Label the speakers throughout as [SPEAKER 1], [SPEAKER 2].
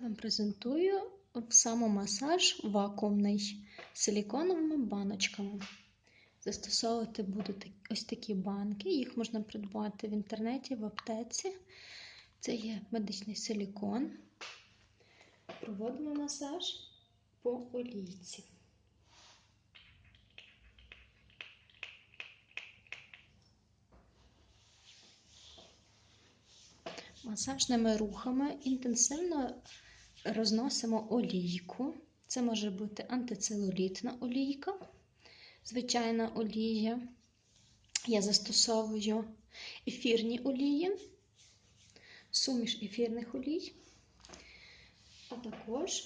[SPEAKER 1] вам презентую самомасаж вакуумний з силіконовими баночками. Застосовувати буду ось такі банки, їх можна придбати в інтернеті, в аптеці. Це є медичний силікон. Проводимо масаж по олійці. Масажними рухами інтенсивно розносимо олійку. Це може бути антицелулітна олійка, звичайна олія. Я застосовую ефірні олії, суміш ефірних олій, а також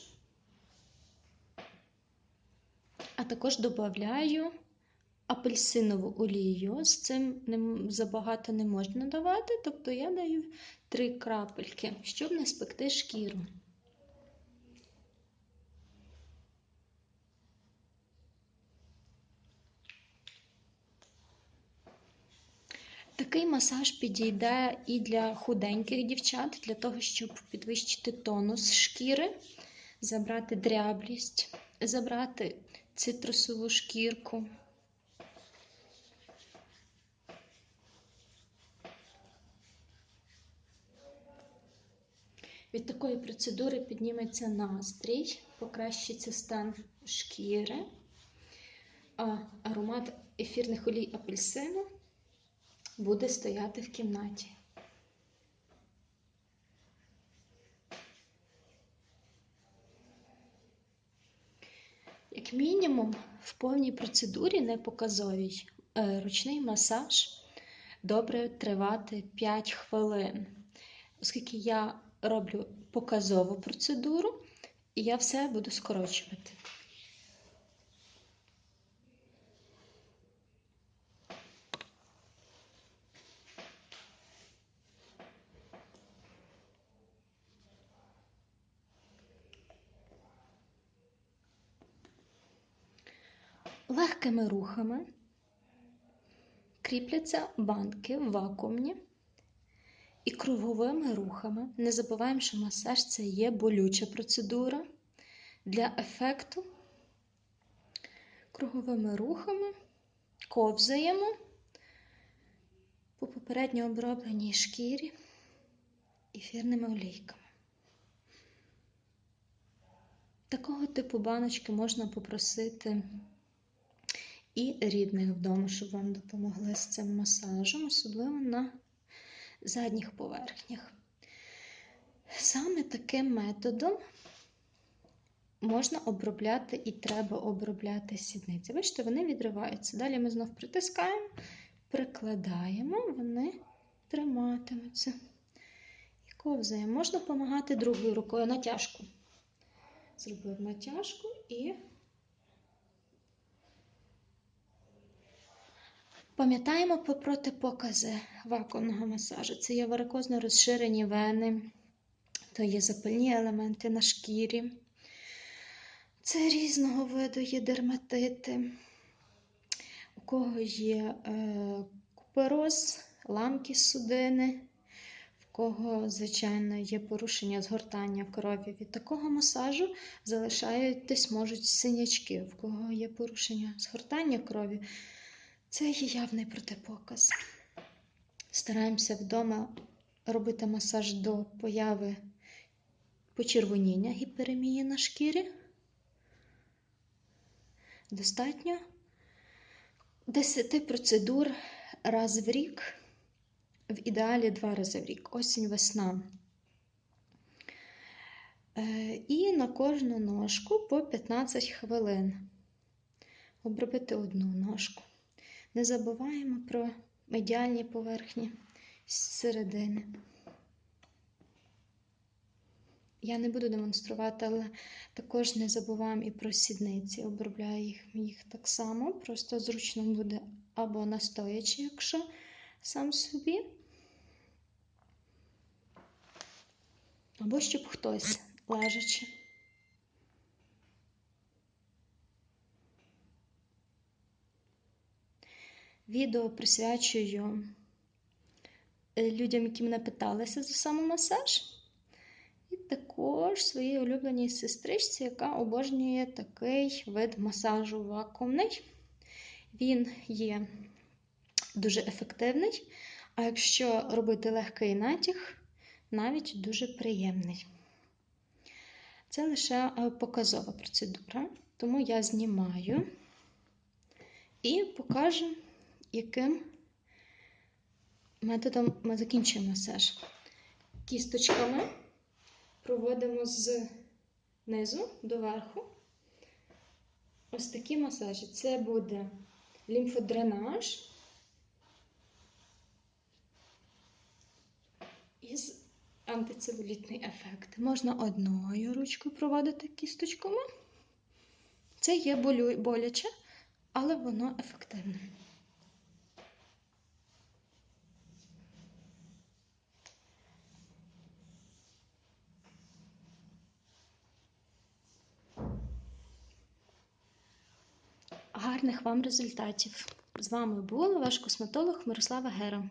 [SPEAKER 1] а також додаю апельсинову олію. З цим забагато не можна давати, тобто я даю 3 крапельки, щоб не спекти шкіру. Такий масаж підійде і для худеньких дівчат, для того, щоб підвищити тонус шкіри, забрати дряблість, забрати цитрусову шкірку. Від такої процедури підніметься настрій, покращиться стан шкіри, а аромат ефірних олій апельсину буде стояти в кімнаті. Як мінімум, в повній процедурі непоказовій е, ручний масаж добре тривати 5 хвилин, оскільки я роблю показову процедуру, і я все буду скорочувати. Легкими рухами кріпляться банки вакуумні і круговими рухами. Не забуваємо, що масаж це є болюча процедура для ефекту. Круговими рухами ковзаємо по попередньо обробленій шкірі ефірними олійками. Такого типу баночки можна попросити і рідних вдома, щоб вам допомогли з цим масажем, особливо на задніх поверхнях. Саме таким методом можна обробляти і треба обробляти сідниці. Бачите, вони відриваються. Далі ми знов притискаємо, прикладаємо, вони триматимуться. І ковзаємо. Можна допомагати другою рукою натяжку. Зробив натяжку і Пам'ятаємо про протипокази вакуумного масажу. Це є варикозно розширені вени, то є запальні елементи на шкірі, це різного виду є дерматити, у кого є е, купероз, ламки судини, в кого, звичайно, є порушення згортання крові. Від такого масажу залишаєтесь можуть синячки, в кого є порушення згортання крові. Це є явний протипоказ. Стараємося вдома робити масаж до появи почервоніння гіперемії на шкірі. Достатньо 10 процедур раз в рік, в ідеалі два рази в рік, осінь, весна. Е, і на кожну ножку по 15 хвилин. Обробити одну ножку. Не забуваємо про медіальні поверхні середини. Я не буду демонструвати, але також не забуваємо і про сідниці. Обробляю їх, їх так само, просто зручно буде або настоячи, якщо сам собі, або щоб хтось лежачи. Відео присвячую е, людям, які мене питалися за самомасаж. І також своїй улюбленій сестричці, яка обожнює такий вид масажу вакуумний. Він є дуже ефективний, а якщо робити легкий натяг, навіть дуже приємний. Це лише е, показова процедура, тому я знімаю і покажу, яким методом ми закінчуємо масаж. Кісточками проводимо з низу до верху. Ось такі масажі. Це буде лімфодренаж із антицелулітний ефект. Можна одною ручкою проводити кісточками. Це є боляче, але воно ефективне. Гарних вам результатів! З вами була ваш косметолог Мирослава Гера.